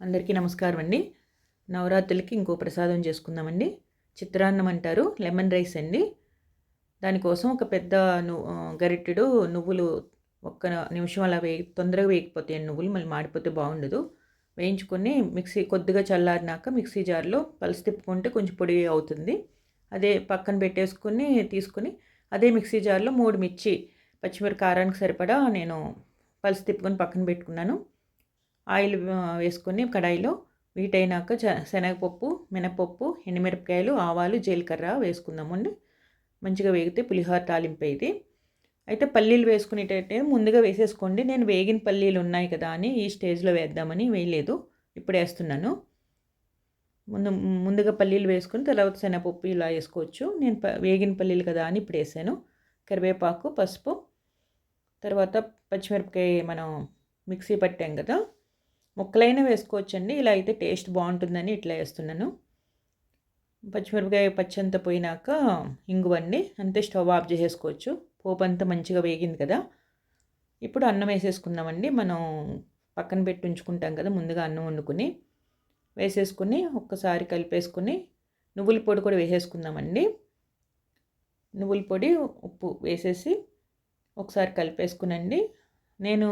అందరికీ నమస్కారం అండి. నవరాత్రులకి ఇంకో ప్రసాదం చేసుకుందామండి. చిత్రాన్నం అంటారు లెమన్ రైస్ అండి. దానికోసం ఒక పెద్ద ను గరిటెడు నువ్వులు ఒక్క నిమిషం అలా వేయి తొందరగా వేయకపోతాయి నువ్వులు మళ్ళీ మాడిపోతే బాగుండదు. వేయించుకొని మిక్సీ కొద్దిగా చల్లారినాక మిక్సీ జార్లో పలుసు తిప్పుకుంటే కొంచెం పొడి అవుతుంది. అదే పక్కన పెట్టేసుకుని తీసుకుని అదే మిక్సీ జార్లో మూడు మిర్చి పచ్చిమిరపకారానికి కారానికి సరిపడా నేను పలుసు తిప్పుకొని పక్కన పెట్టుకున్నాను. ఆయిల్ వేసుకొని కడాయిలో వీటైనాక శనగపప్పు మినపప్పు ఎండుమిరపకాయలు ఆవాలు జీలకర్ర వేసుకుందామండి మంచిగా వేగితే పులిహోర తాలింపు అయితే అయితే పల్లీలు వేసుకునేటట్టే ముందుగా వేసేసుకోండి. నేను వేగిన పల్లీలు ఉన్నాయి కదా అని ఈ స్టేజ్లో వేద్దామని వేయలేదు. ఇప్పుడు వేస్తున్నాను. ముందు ముందుగా పల్లీలు వేసుకుని తర్వాత శనగపప్పు ఇలా వేసుకోవచ్చు. నేను వేగిన పల్లీలు కదా అని ఇప్పుడు వేసాను. కరివేపాకు పసుపు తర్వాత పచ్చిమిరపకాయ మనం మిక్సీ పట్టాం కదా. ముక్కలైనా వేసుకోవచ్చండి. ఇలా అయితే టేస్ట్ బాగుంటుందని ఇట్లా వేస్తున్నాను. పచ్చిమిరపకాయ పచ్చంతా పోయినాక ఇంగువండి. అంతే స్టవ్ ఆఫ్ చేసేసుకోవచ్చు. పోపు అంతా మంచిగా వేగింది కదా. ఇప్పుడు అన్నం వేసేసుకుందామండి. మనం పక్కన పెట్టి ఉంచుకుంటాం కదా ముందుగా అన్నం వండుకుని. వేసేసుకుని ఒక్కసారి కలిపేసుకుని నువ్వుల పొడి కూడా వేసేసుకుందామండి. నువ్వుల పొడి ఉప్పు వేసేసి ఒకసారి కలిపేసుకునండి. నేను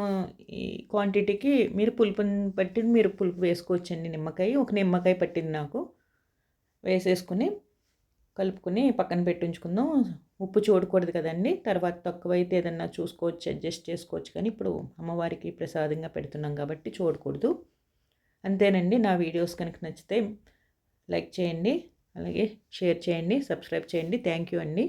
ఈ క్వాంటిటీకి మీరు పులుపుని బట్టి మీరు పులుపు వేసుకోవచ్చండి నిమ్మకాయ. ఒక నిమ్మకాయ పట్టింది నాకు. వేసేసుకుని కలుపుకొని పక్కన పెట్టించుకుందాం ఉప్పు చూడకూడదు కదండి. తర్వాత తక్కువైతే ఏదన్నా చూసుకోవచ్చు అడ్జస్ట్ చేసుకోవచ్చు. కానీ ఇప్పుడు అమ్మవారికి ప్రసాదంగా పెడుతున్నాం కాబట్టి చూడకూడదు. అంతేనండి. నా వీడియోస్ కనుక నచ్చితే లైక్ చేయండి. అలాగే షేర్ చేయండి. సబ్స్క్రైబ్ చేయండి. థ్యాంక్ యూ అండి.